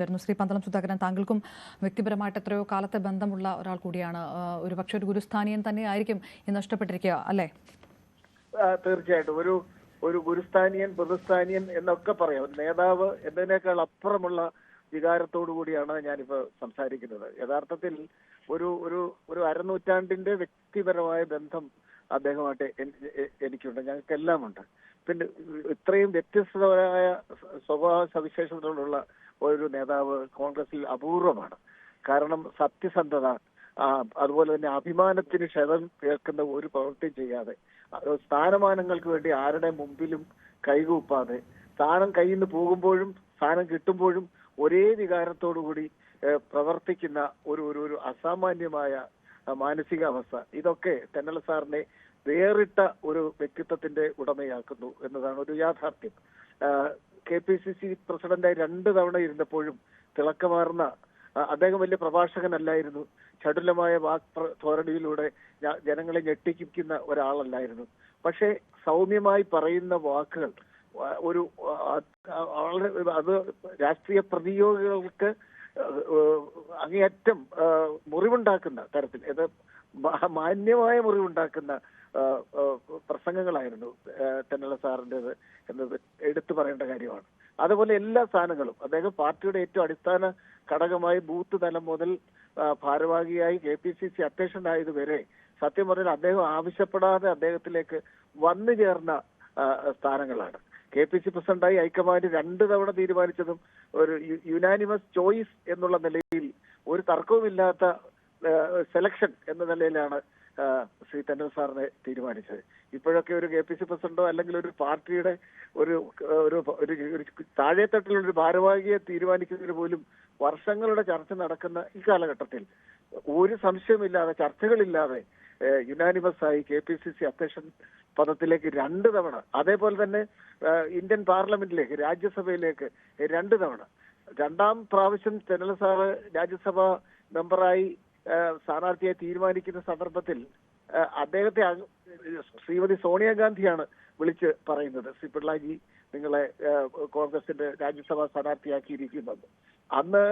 വരുന്നു ശ്രീ പന്തളം സുധാകരൻ താങ്കൾക്കും വ്യക്തിപരമായിട്ട് എത്രയോ കാലത്തെ ബന്ധമുള്ള ഒരാൾ കൂടിയാണ്. ഒരു പക്ഷെ ഒരു ഗുരുസ്ഥാനീയൻ തന്നെ ആയിരിക്കും ഈ നഷ്ടപ്പെട്ടിരിക്കുക അല്ലേ? തീർച്ചയായിട്ടും. ഒരു ഒരു ഗുരുസ്ഥാനിയൻ പൊതുസ്ഥാനിയൻ എന്നൊക്കെ പറയാം. നേതാവ് എന്നതിനേക്കാൾ അപ്പുറമുള്ള വികാരത്തോടു കൂടിയാണ് ഞാനിപ്പോ സംസാരിക്കുന്നത്. യഥാർത്ഥത്തിൽ ഒരു ഒരു ഒരു അരനൂറ്റാണ്ടിന്റെ വ്യക്തിപരമായ ബന്ധം അദ്ദേഹമായിട്ട് എനിക്കുണ്ട്. ഞങ്ങൾക്ക് ഉണ്ട് പിന്നെ ഇത്രയും വ്യത്യസ്തമായ സ്വഭാവ സവിശേഷതകളുള്ള ഒരു നേതാവ് കോൺഗ്രസിൽ അപൂർവമാണ്. കാരണം സത്യസന്ധത അതുപോലെ തന്നെ അഭിമാനത്തിന് ക്ഷതം കേൾക്കുന്ന ഒരു പ്രവൃത്തി ചെയ്യാതെ സ്ഥാനമാനങ്ങൾക്ക് വേണ്ടി ആരുടെ മുമ്പിലും കൈകൂപ്പാതെ സ്ഥാനം കയ്യിൽ നിന്ന് പോകുമ്പോഴും സ്ഥാനം കിട്ടുമ്പോഴും ഒരേ വികാരത്തോടുകൂടി പ്രവർത്തിക്കുന്ന ഒരു ഒരു ഒരു അസാമാന്യമായ മാനസികാവസ്ഥ. ഇതൊക്കെ തെന്നല സാറിനെ വേറിട്ട ഒരു വ്യക്തിത്വത്തിന്റെ ഉടമയാക്കുന്നു എന്നതാണ് ഒരു യാഥാർത്ഥ്യം. കെ പി സി സി പ്രസിഡന്റായി രണ്ട് തവണ ഇരുന്നപ്പോഴും തിളക്കമാർന്ന അദ്ദേഹം വലിയ പ്രഭാഷകനല്ലായിരുന്നു. ചടുലമായ വാക് ധോരണിയിലൂടെ ജനങ്ങളെ ഞെട്ടിക്കുന്ന ഒരാളല്ലായിരുന്നു. പക്ഷേ സൗമ്യമായി പറയുന്ന വാക്കുകൾ ഒരു വളരെ അത് രാഷ്ട്രീയ പ്രതിയോഗികൾക്ക് അങ്ങേയറ്റം മുറിവുണ്ടാക്കുന്ന തരത്തിൽ മാന്യമായ മുറിവുണ്ടാക്കുന്ന പ്രസംഗങ്ങളായിരുന്നു തെന്നല സാറിന്റെത് എന്നത് എടുത്തു പറയേണ്ട കാര്യമാണ്. അതുപോലെ എല്ലാ സ്ഥാനങ്ങളും അദ്ദേഹം പാർട്ടിയുടെ ഏറ്റവും അടിസ്ഥാന ഘടകമായി ബൂത്ത് തലം മുതൽ ഭാരവാഹിയായി കെ പി സി സി അധ്യക്ഷനായത് വരെ സത്യം പറഞ്ഞാൽ അദ്ദേഹം ആവശ്യപ്പെടാതെ അദ്ദേഹത്തിലേക്ക് വന്നു ചേർന്ന സ്ഥാനങ്ങളാണ്. കെ പി സി പ്രസിഡന്റായി ഹൈക്കമാൻഡ് രണ്ട് തവണ തീരുമാനിച്ചതും ഒരു യുനാനിമസ് ചോയ്സ് എന്നുള്ള നിലയിൽ ഒരു തർക്കവുമില്ലാത്ത സെലക്ഷൻ എന്ന നിലയിലാണ് ശ്രീ തെന്നൽ സാറിനെ തീരുമാനിച്ചത്. ഇപ്പോഴൊക്കെ ഒരു കെ പി സി പ്രസിഡന്റോ അല്ലെങ്കിൽ ഒരു പാർട്ടിയുടെ ഒരു ഒരു ഒരു താഴെത്തട്ടിലുള്ള ഒരു ഭാരവാഹിയെ തീരുമാനിക്കുന്നതിന് പോലും വർഷങ്ങളുടെ ചർച്ച നടക്കുന്ന ഈ കാലഘട്ടത്തിൽ ഒരു സംശയമില്ലാതെ ചർച്ചകളില്ലാതെ യുനാനിമസ് ആയി കെ പി സി സി അധ്യക്ഷൻ പദത്തിലേക്ക് രണ്ട് തവണ അതേപോലെ തന്നെ ഇന്ത്യൻ പാർലമെന്റിലേക്ക് രാജ്യസഭയിലേക്ക് രണ്ട് തവണ. രണ്ടാം പ്രാവശ്യം തെന്നല സാറ് രാജ്യസഭ മെമ്പറായി സ്ഥാനാർത്ഥിയെ തീരുമാനിക്കുന്ന സന്ദർഭത്തിൽ അദ്ദേഹത്തെ ശ്രീമതി സോണിയാഗാന്ധിയാണ് വിളിച്ച് പറയുന്നത്. ശ്രീ പിള്ളാജി നിങ്ങളെ കോൺഗ്രസിന്റെ രാജ്യസഭാ സ്ഥാനാർത്ഥിയാക്കിയിരിക്കുന്നത്. അന്ന്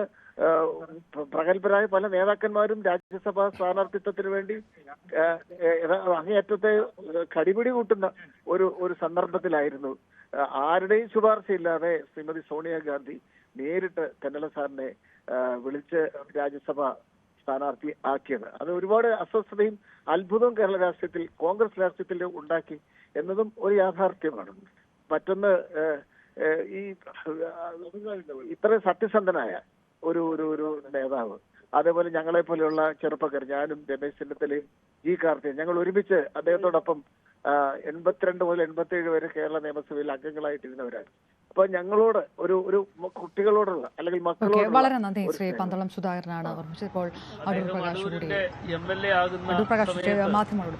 പ്രഗത്ഭരായ പല നേതാക്കന്മാരും രാജ്യസഭാ സ്ഥാനാർത്ഥിത്വത്തിന് വേണ്ടി അങ്ങേയറ്റത്തെ കടിപിടി കൂട്ടുന്ന ഒരു ഒരു സന്ദർഭത്തിലായിരുന്നു. ആരുടെയും ശുപാർശയില്ലാതെ ശ്രീമതി സോണിയാഗാന്ധി നേരിട്ട് തെന്നല സാറിനെ വിളിച്ച് രാജ്യസഭ സ്ഥാനാർത്ഥി ആക്കിയത്. അത് ഒരുപാട് അസ്വസ്ഥതയും അത്ഭുതവും കേരള രാഷ്ട്രീയത്തിൽ കോൺഗ്രസ് രാഷ്ട്രീയത്തിൽ ഉണ്ടാക്കി എന്നതും ഒരു യാഥാർത്ഥ്യമാണ്. മറ്റൊന്ന് ഈ ഇത്ര സത്യസന്ധനായ ഒരു ഒരു ഒരു നേതാവ് അതേപോലെ ഞങ്ങളെ പോലെയുള്ള ചെറുപ്പക്കാർ ഞാനും രമേശ് ചെന്നിത്തലയും ജി കാർത്തികൻ ഞങ്ങൾ ഒരുമിച്ച് അദ്ദേഹത്തോടൊപ്പം എൺപത്തിരണ്ട് മുതൽ എൺപത്തിയേഴ് വരെ കേരള നിയമസഭയിൽ അംഗങ്ങളായിട്ടിരുന്നവരാണ്. അപ്പൊ ഞങ്ങളോട് ഒരു ഒരു കുട്ടികളോടുള്ള അല്ലെങ്കിൽ മക്കളോട് വളരെ നന്ദി ശ്രീ പന്തളം സുധാകരനാണ് ഓർമ്മിച്ചപ്പോൾ അടൂർ പ്രകാശ് കൂടി മാധ്യമങ്ങളോട്